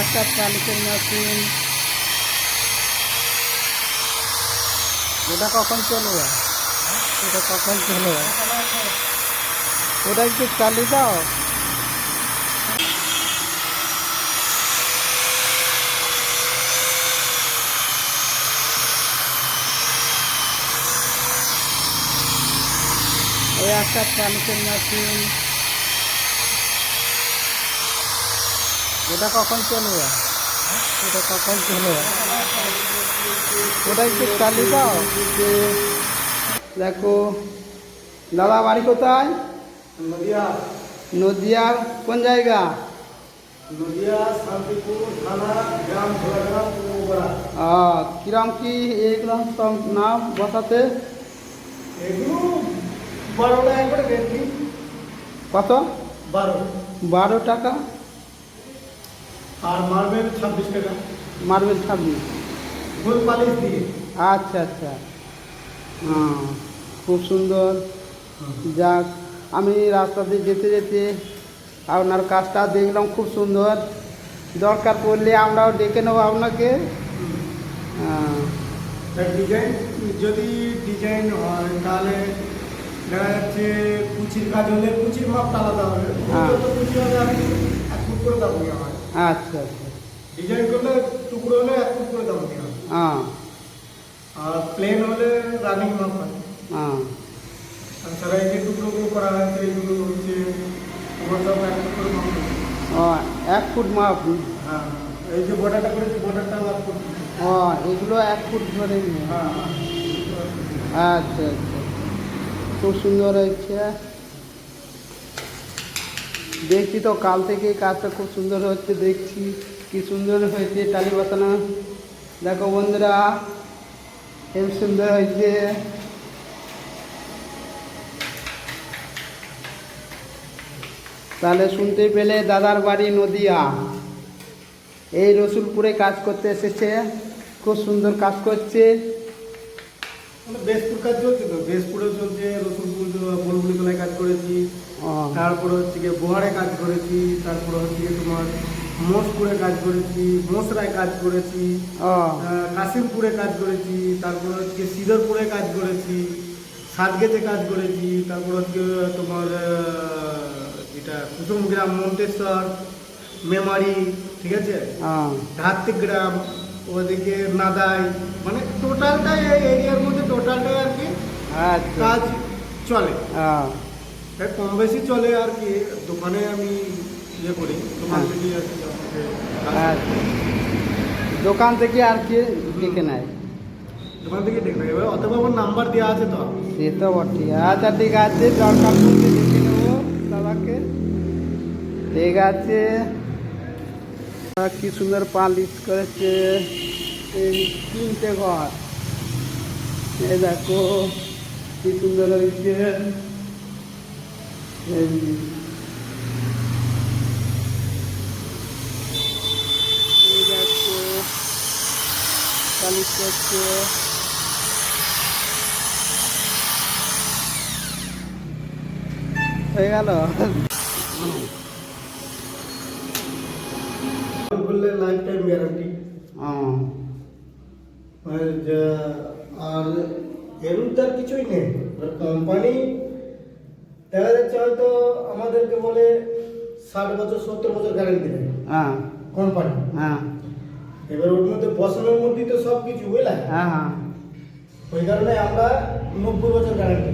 একটা চালিকের মেশিন ওটা কখন চলবে? ওটা কখন চলবে? ওটা একটু চালিয়ে দাও। ওই একটা চালিকের মেশিন ওটা কখন চলবে? ওটা কখন চলবে? ওটা একটু চালিয়ে দাও দেখো দাদা বাড়ি কোথায়? নদিয়া। নদিয়ার কোন জায়গা? নদিয়া শান্তিপুর থানা গ্রাম ঘোড়াগ্রাম কিরম কি এইগুলো সব নাম বসাতে? কত? বারো। বারো টাকা? আর মার্বেল ছাব্বিশ টাকা। মার্বেল ছাব্বিশ? গোল পালিশ দিয়ে। আচ্ছা আচ্ছা। হ্যাঁ খুব সুন্দর। যাক আমি রাস্তা দিয়ে যেতে যেতে আপনার কাজটা দেখলাম খুব সুন্দর। দরকার পড়লে আমরাও ডেকে নেব আপনাকে। হ্যাঁ, ডিজাইন যদি ডিজাইন হয় তাহলে দেখা যাচ্ছে কুচির কাজ হলে কুচির মাপটা আলাদা হবে। হ্যাঁ। কুচি হবে আমি এক করে দাম দেওয়া হয় আচ্ছা আচ্ছা। ডিজাইন করলে টুকরো হলে এক ফুট করে দাম দেওয়া হয়। হ্যাঁ। আর প্লেন হলে রানিং মাপ হয়। হ্যাঁ তারা এই যে টুকরোগুলো করা হয়েছে এইগুলো হচ্ছে সব এক ফুট মাপ ও এক ফুট মাপ? হ্যাঁ। এই যে বর্ডারটা করেছি বর্ডারটাও এক ফুট ও এগুলো এক ফুট ধরে নিয়ে? হ্যাঁ। আচ্ছা আচ্ছা। খুব সুন্দর হয়েছে। দেখছি তো, কাল থেকে কাজটা খুব সুন্দর হচ্ছে, দেখছি কি সুন্দর হয়েছে টালি বাসানো দেখো বন্ধুরা খুব সুন্দর হয়েছে। তাহলে শুনতে পেলে দাদার বাড়ি নদিয়া। এই রসুলপুরে কাজ করতে এসেছে, খুব সুন্দর কাজ করছে। মানে বেশপুর কাজ চলছে তো? বেশপুরেও চলছে, রসুলপুর বলবুলি কাজ করেছি। তারপরে হচ্ছে গিয়ে বোহারে কাজ করেছি তারপরে হচ্ছে গিয়ে তোমার মোসপুরে কাজ করেছি মোসরায় কাজ করেছি কাশিমপুরে কাজ করেছি তারপর হচ্ছে সিদরপুরে কাজ করেছি সাতগেতে কাজ করেছি তারপর হচ্ছে তোমার আহ, যেটা কুসুমগ্রাম মন্তেশ্বর মেমারি ঠিক আছে? ও, ধাত্রিক গ্রাম ওদিকে নাদাই মানে টোটালটাই এই এরিয়ার মধ্যে টোটালটাই আর কি আচ্ছা। কাজ চলে। ও, তাই কম বেশি চলে আর কি দোকানে আমি ইয়ে করি দোকান হ্যাঁ। থেকে আর কি আমাকে কাজ আচ্ছা দোকান থেকে আর কি ডেকে নেয় দোকান থেকে দেখবে এবার অথবা আমার নাম্বার দেওয়া আছে তো সে তো বটে আচ্ছা ঠিক আছে দরকার পড়লে দেখে নেব দাদাকে ঠিক আছে আহ, কি সুন্দর পালিশ করেছে এই তিনটে ঘর এই দেখো কি সুন্দর হয়েছে এই করছে হয়ে গেল বললে লাইফ টাইম গ্যারান্টি আর এর তার কিছুই নেই কোম্পানি দেখা যাচ্ছে হয়তো আমাদেরকে বলে ষাট বছর সত্তর বছর গ্যারান্টি দেয়। হ্যাঁ। কোম্পানি হ্যাঁ। এবার ওর মধ্যে বসানোর মধ্যেই তো সব কিছু বুঝলা? হ্যাঁ হ্যাঁ। ওই কারণে আমরা নব্বই বছর গ্যারান্টি